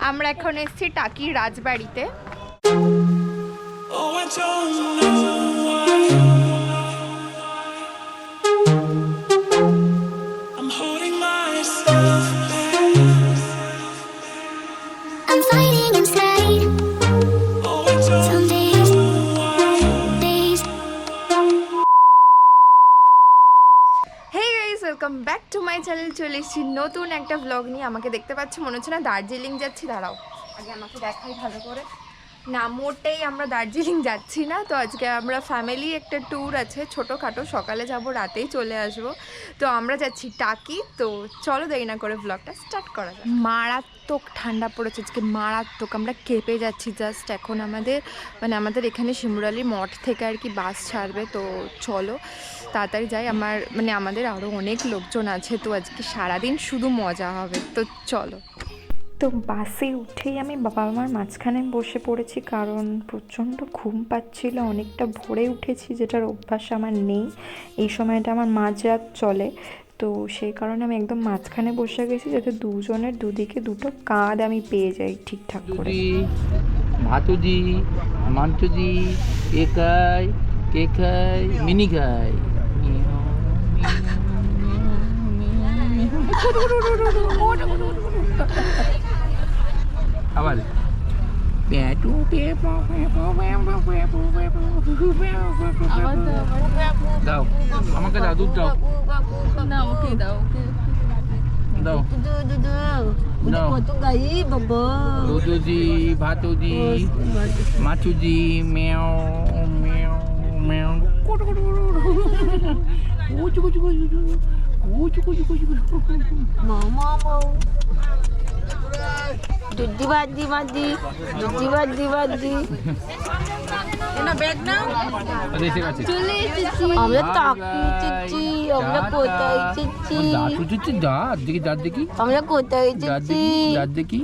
আমরা এখন এসেছি টাকি রাজবাড়িতে। চ্যানেল চলে এসেছি। নতুন একটা ব্লগ নিয়ে আমাকে দেখতে পাচ্ছ, মনে হচ্ছে না দার্জিলিং যাচ্ছি, দাঁড়াও। আগে আমাকে দেখাই ভালো করে। না, মোটেই আমরা দার্জিলিং যাচ্ছি না। তো আজকে আমরা ফ্যামিলি একটা ট্যুর আছে, ছোটোখাটো। সকালে যাব, রাতেই চলে আসব। তো আমরা যাচ্ছি টাকি। তো চলো দেরি না করে ব্লগটা স্টার্ট করা যাক। মারাত্মক ঠান্ডা পড়েছে আজকে, মারাত্মক। আমরা কেঁপে যাচ্ছি জাস্ট এখন আমাদের মানে আমাদের এখানে শিমুরালি মঠ থেকে আর কি বাস ছাড়বে। তো চলো, তাড়াতাড়ি যাই। আমার মানে আমাদের আরও অনেক লোকজন আছে। তো আজকে সারাদিন শুধু মজা হবে। তো চলো। তো বাসে উঠেই আমি বাবা মার মাঝখানে বসে পড়েছি কারণ প্রচণ্ড ঘুম পাচ্ছিল অনেকটা ভোরে উঠেছি যেটার অভ্যাস আমার নেই। এই সময়টা আমার মাঝরাত চলে। তো সেই কারণে আমি একদম মাঝখানে বসে গেছি যাতে দুজনের দুদিকে দুটো কাঁধ আমি পেয়ে যাই ঠিকঠাক করে। ভাতুজি মান্তুজি এ খাই কে খাই মিনি খাই। আবার দাও আমাকে দাও দুধ দাও। না ওকে দাও ওকে দাও। দাও। দুধুজি ভাতুজি মাছুজি মেও মেও মেও কুটু কুটু কুটু কুচু কুচু কুচু কুচু কুচু কুচু। কুচু দুধি বাদি বাদি দুধি বাদি বাদি না ব্যাগ নাও। এসে গেছে চলে এসেছি আমরা তাকি এসেছি আমরা কোথায় এসেছি দাঁত উঠেছে দাঁত দেখি দাঁত দেখি। আমরা কোথায় দাঁত দাঁত দেখি।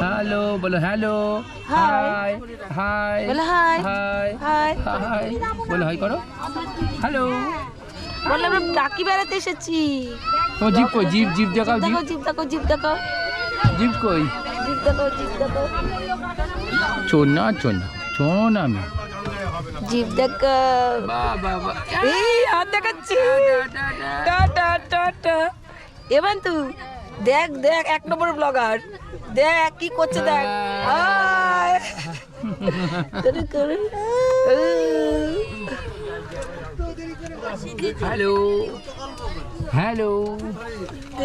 হ্যালো বলো হ্যালো। হাই। হাই বলো হাই। Hi hi. হাই। বলো হাই করো। হ্যালো। বলে আমরা ডাকি বেড়াতে এসেছি। জিপ কই? জিপ জিপ দেখাও জিপ দেখো জিপ দেখো জিপ দেখো জিপ কই? দেখো জিপ দেখো চোনা চোনা চোনা আমি জিপ দেখো হাত দেখাচ্ছি। টাটা টাটা এবার তু দেখ দেখ এক নম্বর ব্লগার। দেখ কি করছে দেখ। হ্যালো। হ্যালো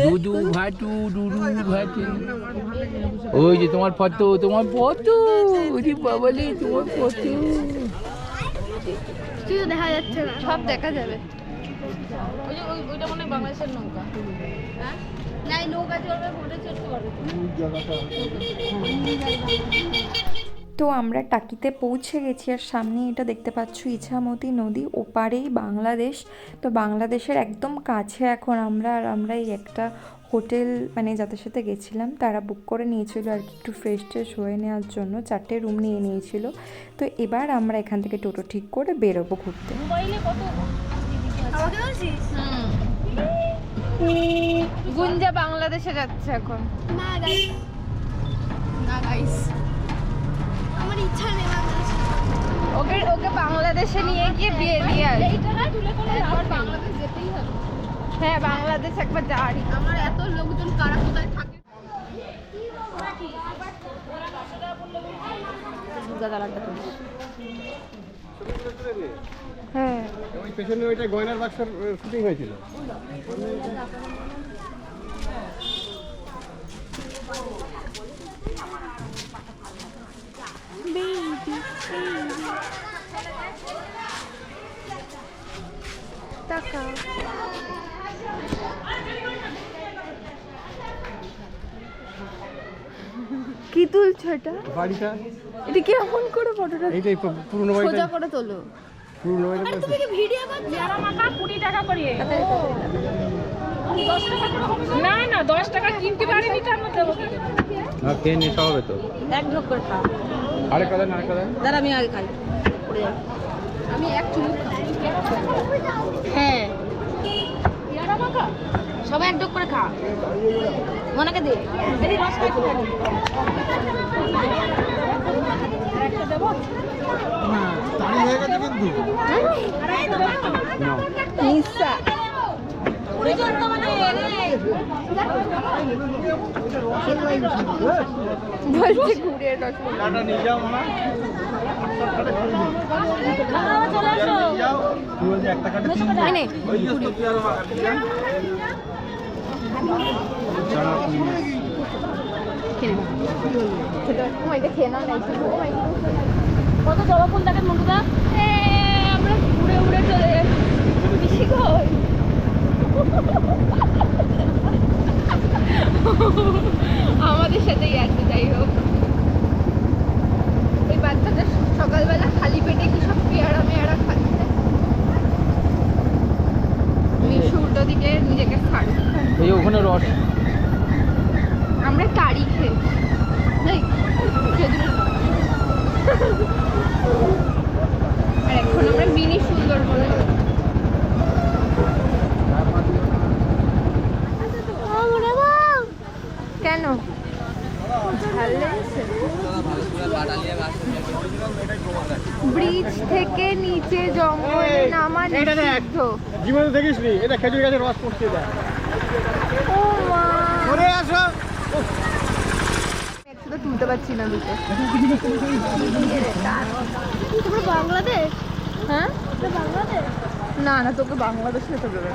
দুদু ভাটু দুদু ভাটু। ওই যে তোমার ফটো তোমার ফটো ওরে বাবালে তোমার ফটো। দেখা যাচ্ছে না। সব দেখা যাবে। তো আমরা টাকিতে পৌঁছে গেছি আর সামনে এটা দেখতে পাচ্ছ ইছামতি নদী ওপারেই বাংলাদেশ। তো বাংলাদেশের একদম কাছে এখন আমরা আর আমরা এই একটা হোটেল মানে যাদের সাথে গেছিলাম তারা বুক করে নিয়েছিল আর কি একটু ফ্রেশ ট্রেশ হয়ে নেওয়ার জন্য। চারটে রুম নিয়ে নিয়েছিল। তো এবার আমরা এখান থেকে টোটো ঠিক করে বেরোবো ঘুরতে। গুঞ্জা বাংলাদেশে যাচ্ছে এখন। না গাইস না গাইস আমার ইচ্ছা নেই ওকে ওকে বাংলাদেশে নিয়ে গিয়ে বিয়ে দিয়ে আসবে বাংলাদেশ। যেতেই হবে। হ্যাঁ বাংলাদেশ একবার যাওয়ারই আমার এত লোকজন কারা কোথায় থাকে? হ্যাঁ। ওই পেছনে ওইটা গয়নার বাক্সের শুটিং হয়েছিল। তাকাও কি তুলছো এটা? বাড়িটা? এটা কেমন করে ফটোটা? এইটাই পুরনো বাড়িটা। সোজা করে তোলো। পুরনো বাড়িটা তো- না? না দশ টাকা কিনতে পারিনি তো আমরা দেবো হ্যাঁ খেয়ে নেশা হবে তো। এক ঢোক করে খা। আরেকটা দেন আমি আগে খাই আমি এক চুমুক হ্যাঁ সবাই এক ডোক করে খা মনাকে দে রস খাই হয়ে কিন্তু বলছে ঘুরে রসগোল্লা এনে খেয়ে নাও। খেতে পারো? ও মা, এটা খেয়ে নাও না একটু। ও কত জবা ফুল বন্ধুরা এ, আমরা উড়ে উড়ে চলে যাচ্ছি কই আমাদের সাথেই আছে যাই হোক এই বাচ্চাটা সকালবেলা খালি পেটে কি সব পেয়ারা মেয়ারা খাচ্ছে মিশু উল্টো দিকে নিজেকে ছাড় এই ওখানে রস আমরা কারি খেয়ে এই, খেজুরের আর এখন আমরা মিনি সুন্দরবনে কেন ভালো লেগেছে ব্রিজ থেকে নিচে জঙ্গলে নামা নিষিদ্ধ নি এটা খেজুর গাছের রস পড়তে দেয় আসো। তুলতে পারছি না দুটো। তোমরা বাংলাদেশ? হ্যাঁ? বাংলাদেশ? না না তোকে বাংলাদেশ যেতে দেবে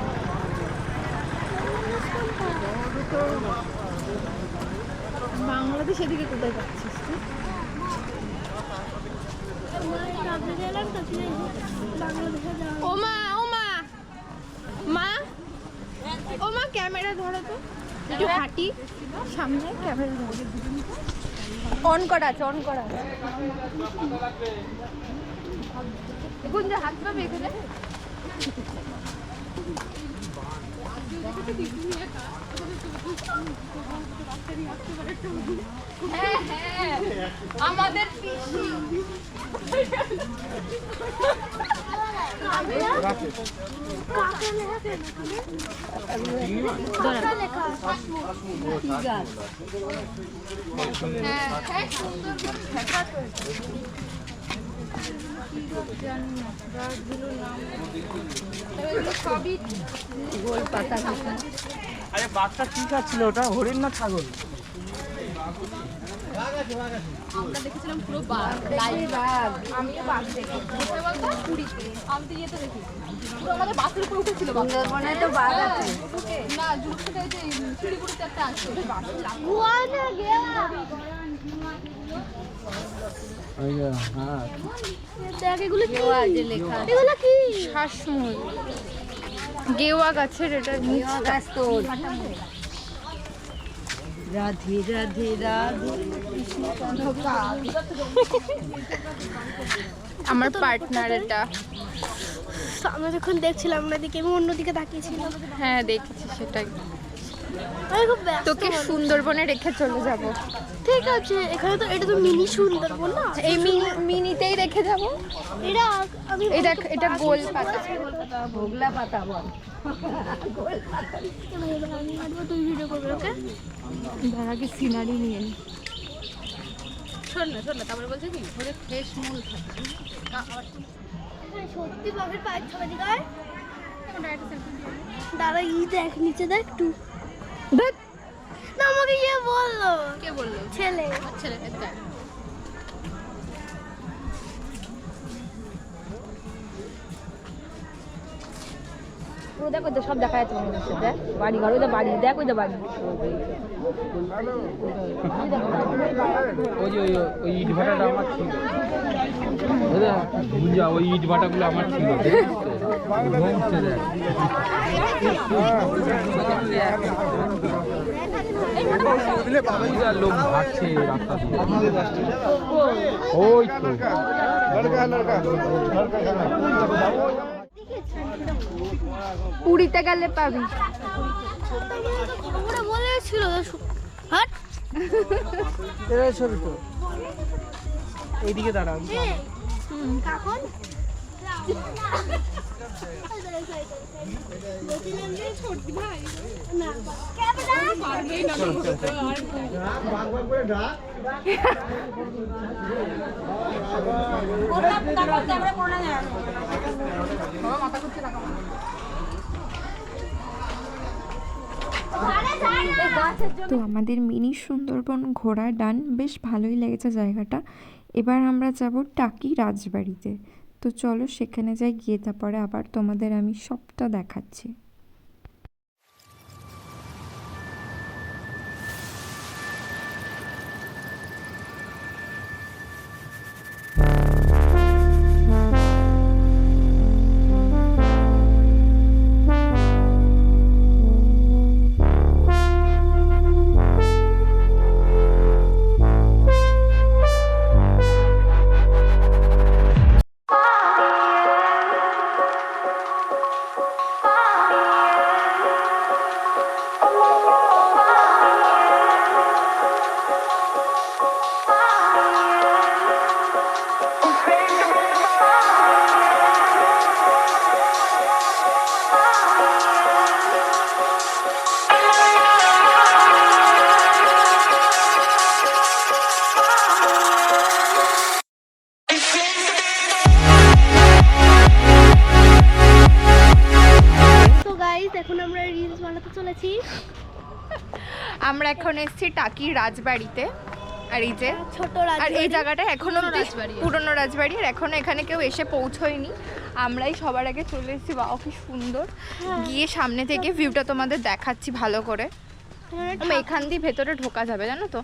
বাংলাদেশ এদিকে কোথায় পাচ্ছিস তুই? ও মা মা ও মা ক্যামেরা ধরো তো। একটু হাঁটি। সামনে ক্যামেরা ধরো। অন করা আছে অন করা আছে। দেখুন যে হাত পাবে এখানে হ্যাঁ হ্যাঁ। আমাদের পিসি। আরে বাচ্চা কি খাচ্ছিল ওটা হরিণ না ছাগল? আমিও বাঘ দেখেছি। কোথায় বলতো পুরীতে আমি তো ইয়েতে দেখি। পুরো আমাদের বাসের উপর উঠেছিল সুন্দরবনে তো বাঘ আছে। না জুট যে শিলিগুড়িতে একটা আছে। গুয়া না গেলা হ্যাঁ গেওয়া গাছের এটা গাছ তো রাধে রাধে রাধে। আমার পার্টনার এটা। আমরা যখন দেখছিলাম না দিকে আমি অন্যদিকে তাকিয়েছিলাম। হ্যাঁ দেখেছি সেটাই। তোকে সুন্দরবনে রেখে চলে যাব। ঠিক আছে এখানে তো এটা তো মিনি সুন্দরবন না? এই মিনি- মিনিতেই রেখে যাব। এটা আমি এই দেখ এটা গোল পাতা। ভোগলা পাতা বল। আমি হাঁটবো তুই ভিডিও করবি ওকে ধর আগে সিনারি নিয়ে নি। শোন না শোন না তারপরে বলছে কি? ফ্রেশ মূল থাকে। সত্যি বাঘের পায়ের ছবি দিকে দাদা ই দেখ নিচে দেখ টু দেখ। বলল কে বলল? ছেলে। ছেলে দেখ। পুরো দেখো তো সব দেখা যাচ্ছে মনে হচ্ছে দেখ। বাড়ি ঘর ওই বাড়ি দেখ ওই তো বাড়ি। ওই যে ওই ইট ভাটাটা আমার ছিল। বুঝা ওই ইট ভাটাগুলো আমার ছিল দেখ। বুঝা লোক ভাগছে রাস্তা দিয়ে। ওই তো। পুরীতে গেলে পাবি। ওরা বলেছিল হাট ছবি তো। এইদিকে দাঁড়ান কাকন তো আমাদের মিনি সুন্দরবন ঘোরা ডান, বেশ ভালোই লেগেছে জায়গাটা। এবার আমরা যাব টাকি রাজবাড়িতে। তো চলো সেখানে যাই গিয়ে তারপরে আবার তোমাদের আমি সবটা দেখাচ্ছি। এখন এসেছি টাকি রাজবাড়িতে। আর এই যে ছোট আর এই জায়গাটা এখনও পুরনো অব্দি রাজবাড়ি। পুরনো রাজবাড়ি আর এখনও এখানে কেউ এসে পৌঁছয়নি। আমরাই সবার আগে চলে এসেছি। বাবা কি সুন্দর। গিয়ে সামনে থেকে ভিউটা তোমাদের দেখাচ্ছি ভালো করে। আমি এখান দিয়ে ভেতরে ঢোকা যাবে জানো তো?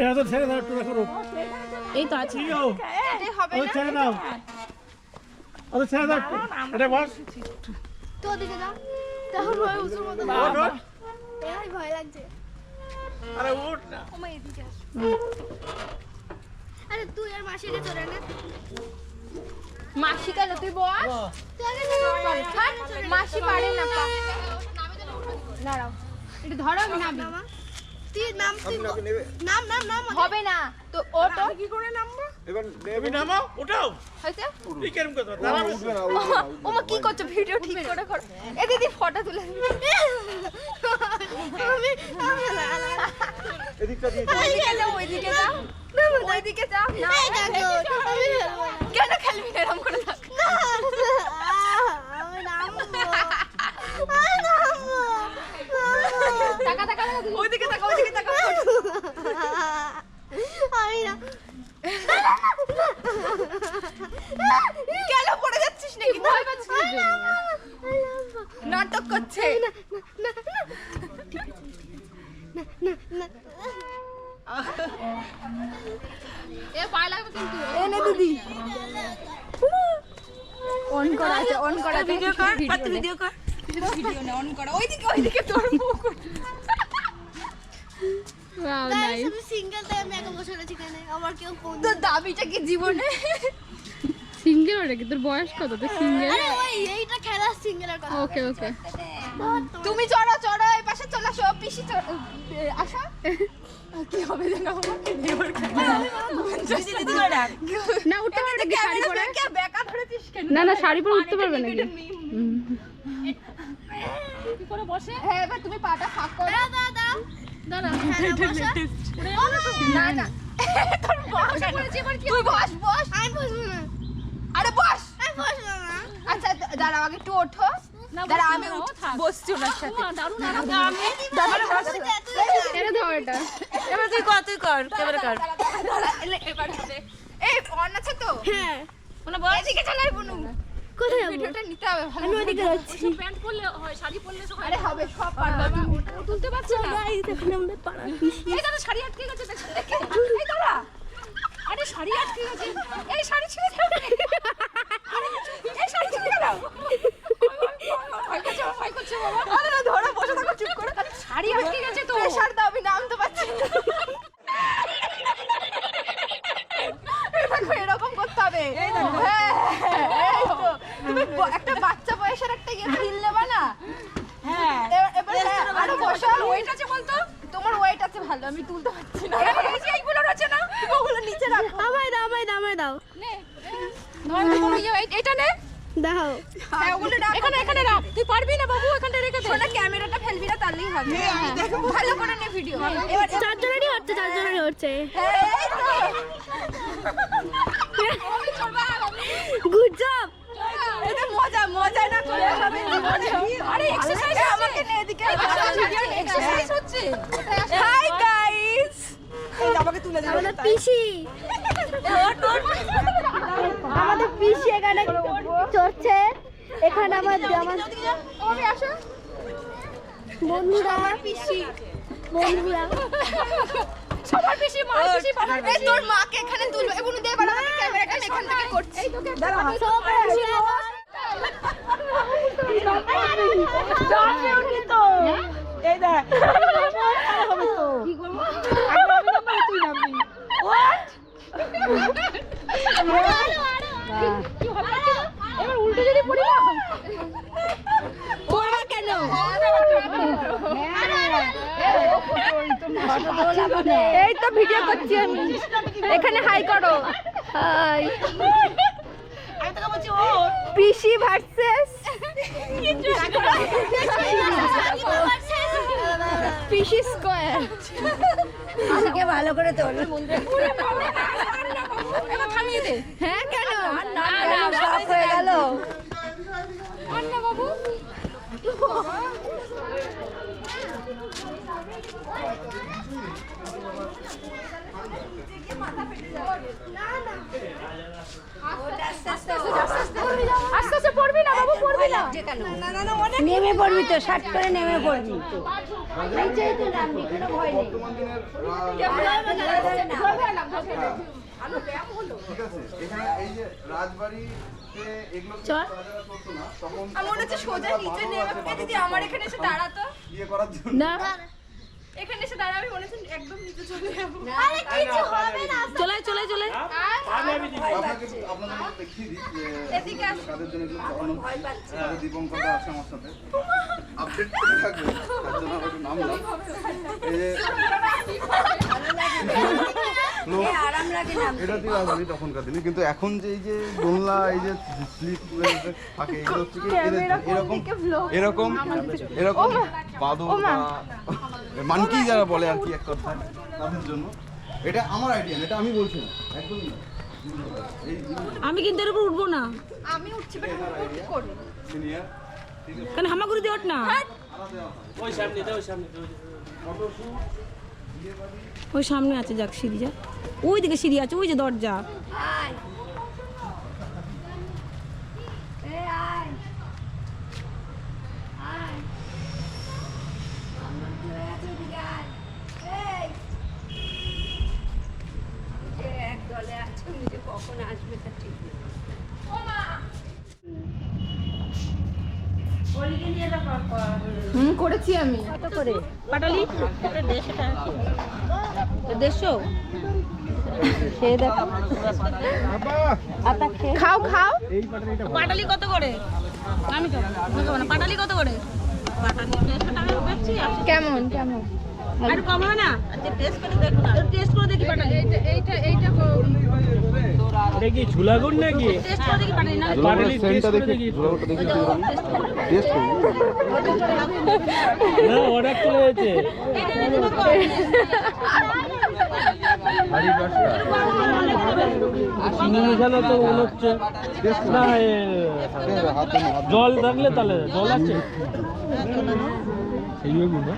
এটা তো ছেড়ে দাও একটু করো এই তো আছে। হবে না? ছেড়ে দাও। ছেড়ে দাও এটা বস। তো ওদিকে যা তাহলে ভয় উঁচুর মতো। এই ভয় লাগছে। আরে উঠ না। ওমা এদিকে আস। আরে তুই আর মাসিকে চলে না মাসি কেন? তুই বস। মাসি পারে না পা। দাঁড়াও। এটা ধরো আমি নামা। তুই নাম তুই নাম নাম নাম। হবে না। তো ওটো কি করে নামবো? উঠাও। হয়েছে কি কেরম করছ দাঁড়াবে ওমা কি করছ? ভিডিও ঠিক করে করো। এ দিদি ফটো তুলে আমি আমি এদিকটা দিয়ে ওইদিকে ওইদিকে যাও। না। কেন খেলবি না এরম করে থাক নামবো আমি নামবো টাকা টাকা ওইদিকে তাকা ওইদিকে তাকা আমি না। কেন পড়ে যাচ্ছিস নাকি? ভয় পাচ্ছিস নাটক করছে। এ পায়ে লাগবে কিন্তু। এনে দিদি। অন করা আছে অন করা ভিডিও কর? ভিডিও কর? কি সিঙ্গেল ওটা কি? তোর বয়স কত? তো সিঙ্গেল আরে ওই এইটা খেলা সিঙ্গেলের কথা। ওকে ওকে তুমি চড়ো চড়ো এই পাশে চলে আসো। পিসি চড়ো। আসো। কি হবে জানো না উঠতে পারবে নাকি শাড়ি পরে? বেকা ধরেছিস কেন? না না শাড়ি পরে উঠতে পারবে নাকি? হ্যাঁ এবার তুমি পাটা ফাঁক করো। দাদা দাদা দাঁড়া না না। তোর বস। তুই বস বস। আমি বসবো না। আরে বস। আমি বসবো না। আচ্ছা দাঁড়াও আগে একটু ওঠো। দাঁড়া আমি উঠ- বসছি ওনার সাথে। এবার তুই কর তুই কর ক্যামেরা কর। এবার হবে। এই অন আছে তো? হ্যাঁ। মানে বল এদিকে চালাই বনু। কোথায় যাব। ভিডিওটা নিতে হবে ভালো আমি ওদিকে যাচ্ছি। প্যান্ট পরলে হয় শাড়ি পরলে তো আরে হবে সব পারবে। তুলতে পারছ না। গাইস এখন আমরা পাড়ার পিসি। এই দাঁড়া শাড়ি আটকে গেছে দেখো দেখে এই দাঁড়া আরে শাড়ি আটকে গেছে। এই শাড়ি ছিঁড়ে যাও আরে, এই শাড়ি ছিঁড়ে দাও। ভয় করছে, ভয় করছে বাবা। আরে না, ধরো, বসে থাকো, চুপ করে। শাড়ি আটকে গেছে তো। প্রেশার দাও আমি নামতে পারছি না। এরকম করতে হবে। একটা বাচ্চা বয়সের একটা ইয়ে ফিল নেবা না? হ্যাঁ এবার হ্যাঁ, আরও বসো ওয়েট আছে বলতো? তোমার ওয়েট আছে ভালো আমি তুলতে পারছি না। এই যে এইগুলো রয়েছে না ওগুলো নিচে রাখো। আমায় দাও আমায় দাও আমায় দাও। ধর তো কোনো ইয়ে এটা নে। দাও। হ্যাঁ ওগুলো রাখ। এখানে এখানে রাখ। তুই পারবি না বাবু এখানটা রেখে দে। শোনা ক্যামেরাটা ফেলবি না তাহলেই হবে। ভালো করে নে ভিডিও এবার চারজনেরই হচ্ছে চারজনেরই হচ্ছে। এই তো গুড জব এটা মজাই না করে হবে জীবনে আরে এক্সারসাইজ আমাকে নে এদিকে এক্সারসাইজ হচ্ছে। হাই গাইস আমাকে তুলে দেবে আমাদের পিসি। আমাদের পিসি এখানে চড়ছে। এখানে আমার আমার বন্ধুরা। আমার পিসি। বন্ধুরা। সবার বেশি মা বেশি এই তোর মাকে এখানে তুলবে। এবং দে আমাকে ক্যামেরাটা এখান থেকে করছি। এই দেখ এবার উল্টো যদি পড়ি না কেন এই তো ভিডিও করছি আমি। এখানে হাই করো। হাই আমি তোকে বলছি ও পিসি ভার্সেস পিসি স্কয়ার আমাকে ভালো করে তোল। হ্যাঁ কেন? সব হয়ে গেল। বাবু আস্তে আস্তে পড়বি না বাবু পড়বি না নেমে পড়বি তো শার্ট করে নেমে পড়বি তো। নামবি কোনো ভয় নেই। ঠিক আছে এখানে এই যে রাজবাড়িতে এগুলো চল। করতো না তখন আমার মনে এখানে এসে দাঁড়াতো। ইয়ে না। এখানে এসে দাঁড়া আমি একদম নিচে চলে যাব। আরে কিছু হবে না চলে চলে চলে। আপনাকে আপনাদের দেখিয়ে দিই এদিকে কাদের জন্য এগুলো করানো আমাদের দীপঙ্করটা আছে আমার সাথে। আপডেট থাকবে। তার জন্য আমরা একটু নামলাম এই যে লোক আরাম লাগে না। এটা দিয়ে রাজবাড়ি তখনকার দিনে। কিন্তু এখন যে এই যে দোলনা এই যে স্লিপ থাকে এগুলো হচ্ছে কি এরকম এরকম এরকম বাদর মানকি যারা বলে আর কি এক কথায়। তাদের জন্য। এটা আমার আইডিয়া এটা আমি বলছি না একদমই আমি কিন্তু এর উপর উঠবো না। আমি উঠছি বেটা কি করবি সিনিয়র কেন হামাগুড়ি দিয়ে ওঠ না ওই সামনে আছে যাক সিঁড়ি যা ওই দিকে সিঁড়ি আছে ওই যে দরজা। হুম কত করে? পাটালি? দেড়শো। খাও খাও। পাটালি কত করে? আমি তো না। পাটালি কত করে? পাটালি দেড়শো টাকা বেচছি কেমন কেমন? আর কম হবে না? আচ্ছা টেস্ট করে দেখো না। টেস্ট করে দেখি পাটালি এইটা এইটা এইটা এটা কি ঝুলাগুন নাকি? টেস্ট করে দেখি পাটালি না পাটালি সেন্টটা দেখি দেখি। দেখি। টেস্ট করুন না অর্ডার চলে গেছে। চিনি মেশানো তো মনে হচ্ছে। না এ, হাতে না হাতে জল থাকলে তাহলে জল আছে। সেই না?